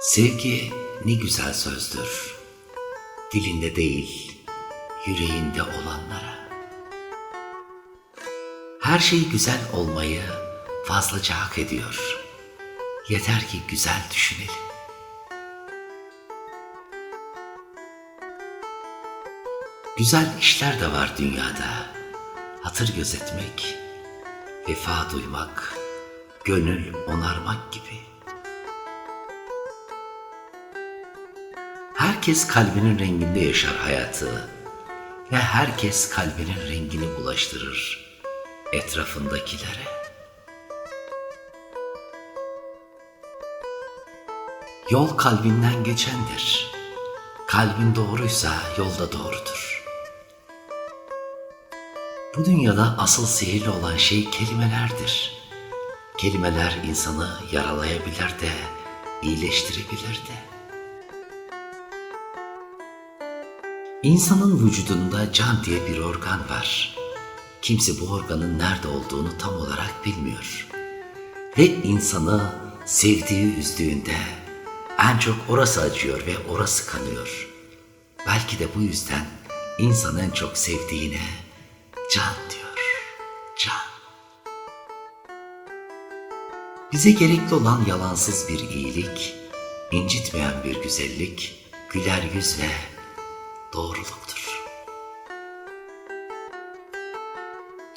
Sevgi ne güzel sözdür. Dilinde değil, yüreğinde olanlara. Her şey güzel olmayı fazlaca hak ediyor. Yeter ki güzel düşünelim. Güzel işler de var dünyada. Hatır gözetmek, vefa duymak, gönül onarmak gibi. Herkes kalbinin renginde yaşar hayatı ve herkes kalbinin rengini bulaştırır etrafındakilere. Yol kalbinden geçendir. Kalbin doğruysa yolda doğrudur. Bu dünyada asıl sihirli olan şey kelimelerdir. Kelimeler insanı yaralayabilir de, iyileştirebilir de. İnsanın vücudunda can diye bir organ var. Kimse bu organın nerede olduğunu tam olarak bilmiyor. Ve insanı sevdiği üzdüğünde en çok orası acıyor ve orası kanıyor. Belki de bu yüzden insan en çok sevdiğine can diyor. Can. Bize gerekli olan yalansız bir iyilik, incitmeyen bir güzellik, güler yüz ve doğruluktur.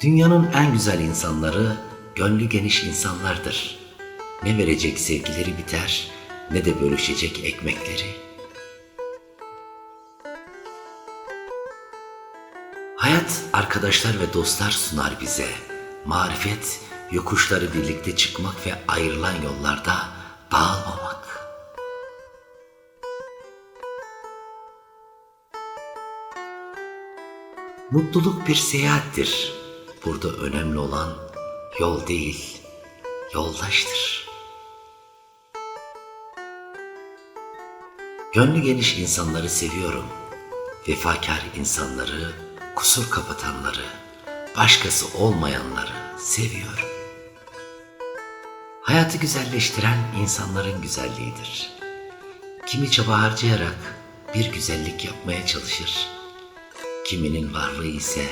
Dünyanın en güzel insanları gönlü geniş insanlardır. Ne verecek sevgileri biter, ne de bölüşecek ekmekleri. Hayat arkadaşlar ve dostlar sunar bize. Marifet yokuşları birlikte çıkmak ve ayrılan yollarda dağılmamak. Mutluluk bir seyahattir. Burada önemli olan yol değil, yoldaştır. Gönlü geniş insanları seviyorum. Vefakar insanları, kusur kapatanları, başkası olmayanları seviyorum. Hayatı güzelleştiren insanların güzelliğidir. Kimi çaba harcayarak bir güzellik yapmaya çalışır. Kiminin varlığı ise